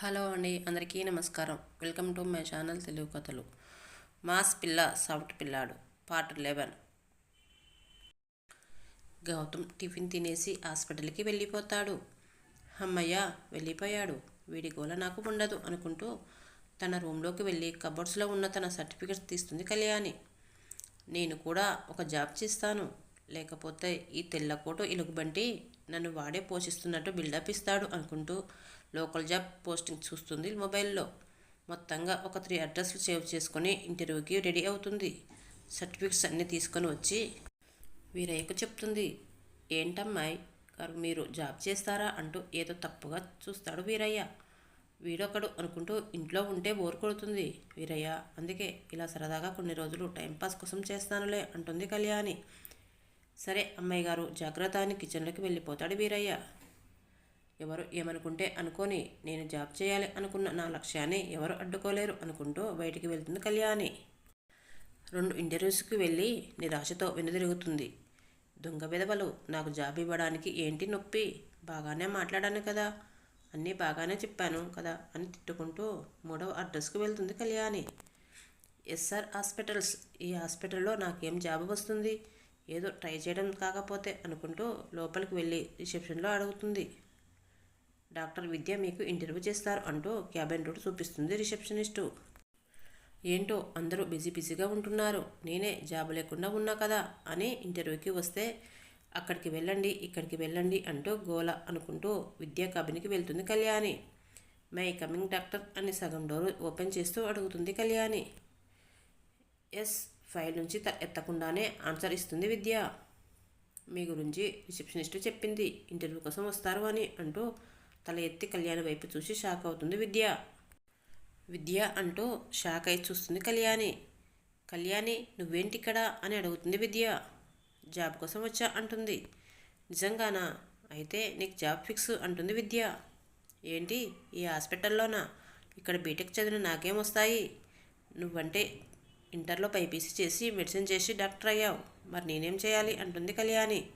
Hello అండి అందరికీ నమస్కారం. Welcome to my channel Telugu కథలు. మాస్ పిల్ల సాఫ్ట్ పిల్లాడు పార్ట్ లెవెన్. గౌతమ్ టిఫిన్ తినేసి హాస్పిటల్కి వెళ్ళిపోతాడు. అమ్మయ్య వెళ్ళిపోయాడు. వీడి గోల నాకు ఉండదు అనుకుంటూ తన రూమ్లోకి వెళ్ళి కబోర్డ్స్లో ఉన్న తన సర్టిఫికెట్స్ తీస్తుంది కళ్యాణి. నేను కూడా ఒక జాబ్ చేస్తాను. లేకపోతే ఈ తెల్లకోటు ఇలుగుబంటి నన్ను వాడే పోషిస్తున్నట్టు బిల్డప్ ఇస్తాడు అనుకుంటూ లోకల్ జాబ్ పోస్టింగ్ చూస్తుంది మొబైల్లో. మొత్తంగా ఒక త్రీ అడ్రస్లు సేవ్ చేసుకొని ఇంటర్వ్యూకి రెడీ అవుతుంది. సర్టిఫికెట్స్ అన్నీ తీసుకొని వచ్చి వీరయ్యకు చెప్తుంది. ఏంటమ్మాయి గారు మీరు జాబ్ చేస్తారా? అంటూ ఏదో తప్పుగా చూస్తాడు వీరయ్య. వీడొకడు అనుకుంటూ ఇంట్లో ఉంటే బోర్ కొడుతుంది. వీరయ్య అందుకే ఇలా సరదాగా కొన్ని రోజులు టైంపాస్ కోసం చేస్తానులే అంటుంది కళ్యాణి. సరే అమ్మాయి గారు జాగ్రత్త అని కిచెన్లోకి వెళ్ళిపోతాడు వీరయ్య. ఎవరు ఏమనుకుంటే అనుకొని నేను జాబ్ చేయాలి అనుకున్న నా లక్ష్యాన్ని ఎవరు అడ్డుకోలేరు అనుకుంటూ బయటికి వెళ్తుంది కళ్యాణి. రెండు ఇంటర్వ్యూస్కి వెళ్ళి నిరాశతో వెనుదిరుగుతుంది. దొంగ విధవలు నాకు జాబ్ ఇవ్వడానికి ఏంటి నొప్పి? బాగానే మాట్లాడాను కదా. అన్నీ బాగానే చెప్పాను కదా అని తిట్టుకుంటూ మూడవ అడ్రస్కి వెళ్తుంది కళ్యాణి. ఎస్ఆర్ హాస్పిటల్స్ ఈ హాస్పిటల్లో నాకేం జాబ్ వస్తుంది? ఏదో ట్రై చేయడం కాకపోతే అనుకుంటూ లోపలికి వెళ్ళి రిసెప్షన్లో అడుగుతుంది. డాక్టర్ విద్య మీకు ఇంటర్వ్యూ చేస్తారు అంటూ క్యాబిన్ రూట్ చూపిస్తుంది రిసెప్షనిస్టు. ఏంటో అందరూ బిజీ బిజీగా ఉంటున్నారు. నేనే జాబ్ లేకుండా ఉన్నా కదా అని ఇంటర్వ్యూకి వస్తే అక్కడికి వెళ్ళండి ఇక్కడికి వెళ్ళండి అంటూ గోల అనుకుంటూ విద్యా క్యాబిన్కి వెళ్తుంది కళ్యాణి. మై కమింగ్ డాక్టర్ అని సగం డోర్ ఓపెన్ చేస్తూ అడుగుతుంది కళ్యాణి. ఎస్ ఫైల్ నుంచి ఎత్తకుండానే ఆన్సర్ ఇస్తుంది విద్య. మీ గురించి రిసెప్షనిస్ట్ చెప్పింది. ఇంటర్వ్యూ కోసం వస్తారు అని అంటూ తల ఎత్తి కళ్యాణి వైపు చూసి షాక్ అవుతుంది విద్య. విద్య అంటూ షాక్ అయి చూస్తుంది కళ్యాణి. కళ్యాణి నువ్వేంటి ఇక్కడ అని అడుగుతుంది విద్య. జాబ్ కోసం వచ్చా అంటుంది. నిజంగానా? అయితే నీకు జాబ్ ఫిక్స్ అంటుంది విద్య. ఏంటి? ఈ హాస్పిటల్లోనా? ఇక్కడ బీటెక్ చదివిన నాకేం వస్తాయి? నువ్వంటే ఇంటర్లో పైపీసీ చేసి మెడిసిన్ చేసి డాక్టర్ అయ్యావు. మరి నేనేం చేయాలి? అంటుంది కళ్యాణి.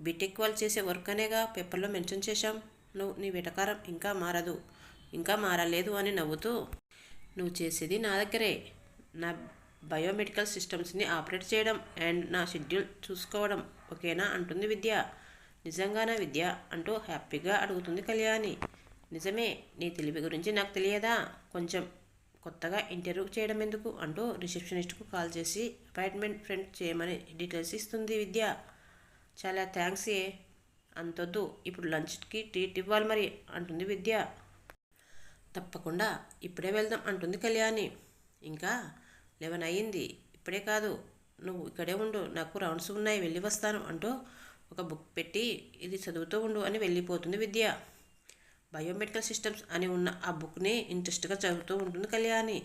బీటెక్ వాళ్ళు చేసే వర్క్ అనేగా పేపర్లో మెన్షన్ చేశాం. నువ్వు నీ వెటకారం ఇంకా మారదు. ఇంకా మారలేదు అని నవ్వుతూ నువ్వు చేసేది నా దగ్గరే. నా బయోమెడికల్ సిస్టమ్స్ని ఆపరేట్ చేయడం అండ్ నా షెడ్యూల్ చూసుకోవడం ఓకేనా? అంటుంది విద్య. నిజంగానా విద్య? అంటూ హ్యాపీగా అడుగుతుంది కళ్యాణి. నిజమే నీ తెలివి గురించి నాకు తెలియదా? కొంచెం కొత్తగా ఇంటర్వ్యూ చేయడం ఎందుకు అంటూ రిసెప్షనిస్ట్కు కాల్ చేసి అపాయింట్మెంట్ ఫ్రెండ్ చేయమని డీటెయిల్స్ ఇస్తుంది విద్య. చాలా థ్యాంక్స్ ఏ. అంతొద్దు. ఇప్పుడు లంచ్కి ట్రీట్ ఇవ్వాలి మరి అంటుంది విద్య. తప్పకుండా. ఇప్పుడే వెళ్దాం అంటుంది కళ్యాణి. ఇంకా లెవెన్ అయ్యింది. ఇప్పుడే కాదు. నువ్వు ఇక్కడే ఉండు. నాకు రౌండ్స్ ఉన్నాయి. వెళ్ళి వస్తాను అంటూ ఒక బుక్ పెట్టి ఇది చదువుతూ ఉండు అని వెళ్ళిపోతుంది విద్య. బయోమెడికల్ సిస్టమ్స్ అని ఉన్న ఆ బుక్ని ఇంట్రెస్ట్గా చదువుతూ ఉంటుంది కళ్యాణి.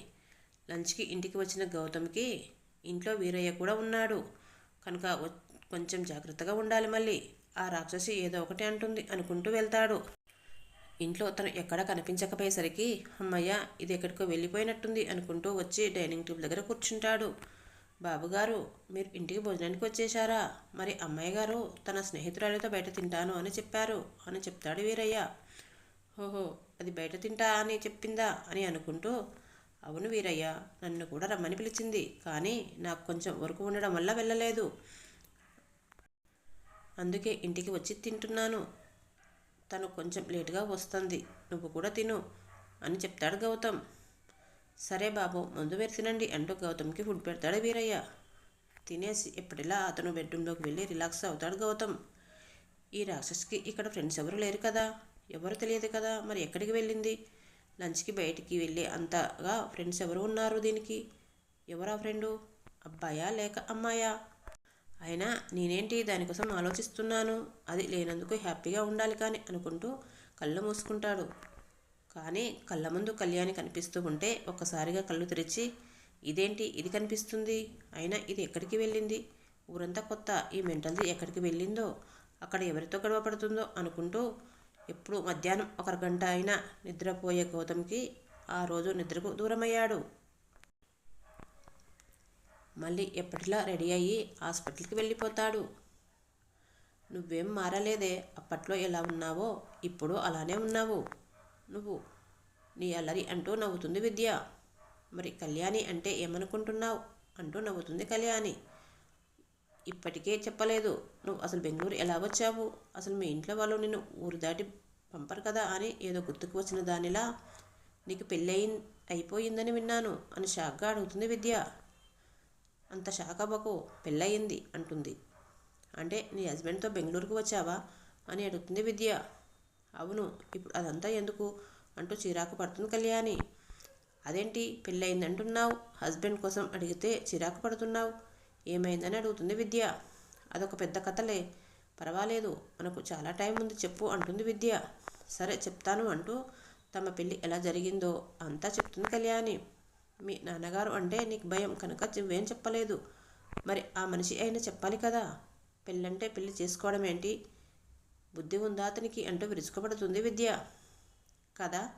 లంచ్కి ఇంటికి వచ్చిన గౌతమ్కి ఇంట్లో వీరయ్య కూడా ఉన్నాడు. కనుక కొంచెం జాగ్రత్తగా ఉండాలి మళ్ళీ. ఆ రాక్షసి ఏదో ఒకటి అంటుంది అనుకుంటూ వెళ్తాడు. ఇంట్లో తను ఎక్కడా కనిపించకపోయేసరికి అమ్మయ్య ఇది ఎక్కడికో వెళ్ళిపోయినట్టుంది అనుకుంటూ వచ్చి డైనింగ్ టేబుల్ దగ్గర కూర్చుంటాడు. బాబుగారు మీరు ఇంటికి భోజనానికి వచ్చేశారా? మరి అమ్మాయి గారు తన స్నేహితురాలితో బయట తింటాను అని చెప్పారు అని చెప్తాడు వీరయ్య. ఓహో అది బయట తింటా అని చెప్పిందా అని అనుకుంటూ అవును వీరయ్య నన్ను కూడా రమ్మని పిలిచింది కానీ నాకు కొంచెం వరకు ఉండడం వల్ల వెళ్ళలేదు. అందుకే ఇంటికి వచ్చి తింటున్నాను. తను కొంచెం లేటుగా వస్తుంది నువ్వు కూడా తిను అని చెప్తాడు గౌతమ్. సరే బాబు ముందు వేరు తినండి అంటూ గౌతమ్కి ఫుడ్ పెడతాడు వీరయ్య. తినేసి ఎప్పటిలా అతను బెడ్రూమ్లోకి వెళ్ళి రిలాక్స్ అవుతాడు గౌతమ్. ఈ రాక్షస్కి ఇక్కడ ఫ్రెండ్స్ ఎవరు లేరు కదా? ఎవరు తెలియదు కదా? మరి ఎక్కడికి వెళ్ళింది? లంచ్కి బయటికి వెళ్ళి అంతగా ఫ్రెండ్స్ ఎవరు ఉన్నారు దీనికి? ఎవరా ఫ్రెండు? అబ్బాయా లేక అమ్మాయా? అయినా నేనేంటి దానికోసం ఆలోచిస్తున్నాను? అది లేనందుకు హ్యాపీగా ఉండాలి కానీ అనుకుంటూ కళ్ళు మూసుకుంటాడు. కానీ కళ్ళ ముందు కళ్యాణి కనిపిస్తూ ఉంటే ఒక్కసారిగా కళ్ళు తెరిచి ఇదేంటి? ఇది కనిపిస్తుంది? అయినా ఇది ఎక్కడికి వెళ్ళింది? ఊరంతా కొత్త. ఈ మెంటల్ది ఎక్కడికి వెళ్ళిందో? అక్కడ ఎవరితో గడవ పడుతుందో? అనుకుంటూ ఎప్పుడు మధ్యాహ్నం ఒక గంట అయినా నిద్రపోయే గౌతమ్కి ఆ రోజు నిద్రకు దూరమయ్యాడు. మళ్ళీ ఎప్పటిలా రెడీ అయ్యి హాస్పిటల్కి వెళ్ళిపోతాడు. నువ్వేం మారలేదే అప్పట్లో ఎలా ఉన్నావో ఇప్పుడు అలానే ఉన్నావు. నువ్వు నీ అల్లరి అంటూ నవ్వుతుంది విద్య. మరి కళ్యాణి అంటే ఏమనుకుంటున్నావు? అంటూ నవ్వుతుంది కళ్యాణి. ఇప్పటికే చెప్పలేదు. నువ్వు అసలు బెంగళూరు ఎలా వచ్చావు? అసలు మీ ఇంట్లో వాళ్ళు నిన్ను ఊరు దాటి పంపరు కదా అని ఏదో గుర్తుకు వచ్చిన దానిలా నీకు పెళ్ళయి అయిపోయిందని విన్నాను అని షాక్గా అడుగుతుంది విద్య. అంత షాక్ అవ్వకు పెళ్ళయింది అంటుంది. అంటే నీ హస్బెండ్తో బెంగళూరుకు వచ్చావా? అని అడుగుతుంది విద్య. అవును ఇప్పుడు అదంతా ఎందుకు? అంటూ చిరాకు పడుతుంది కళ్యాణి. అదేంటి పెళ్ళయింది అంటున్నావు హస్బెండ్ కోసం అడిగితే చిరాకు పడుతున్నావు? ఏమైందని అడుగుతుంది విద్య. అదొక పెద్ద కథలే. పర్వాలేదు మనకు చాలా టైం ఉంది చెప్పు అంటుంది విద్య. సరే చెప్తాను అంటూ తమ పెళ్ళి ఎలా జరిగిందో అంతా చెప్తుంది కళ్యాణి. మీ నాన్నగారు అంటే నీకు భయం కనుక నువ్వేం చెప్పలేదు. మరి ఆ మనిషి అయినా చెప్పాలి కదా. పెళ్ళంటే పెళ్ళి చేసుకోవడం ఏంటి? బుద్ధి ఉందా అతనికి అంటూ విరుచుకుపడుతుంది విద్య. కదా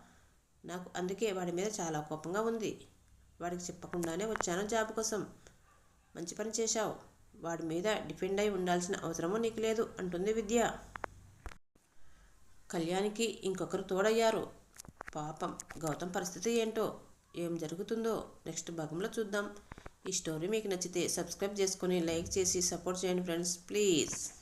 నాకు అందుకే వాడి మీద చాలా కోపంగా ఉంది. వాడికి చెప్పకుండానే వచ్చాను జాబ్ కోసం. మంచి పని చేశావు. వాడి మీద డిపెండ్ అయి ఉండాల్సిన అవసరము నీకు లేదు అంటుంది విద్య. కళ్యాణికి ఇంకొకరు తోడయ్యారు. పాపం గౌతమ్ పరిస్థితి ఏంటో? ఏం జరుగుతుందో? నెక్స్ట్ భాగంలో చూద్దాం. ఈ స్టోరీ మీకు నచ్చితే సబ్స్క్రైబ్ చేసుకొని లైక్ చేసి సపోర్ట్ చేయండి ఫ్రెండ్స్. ప్లీజ్.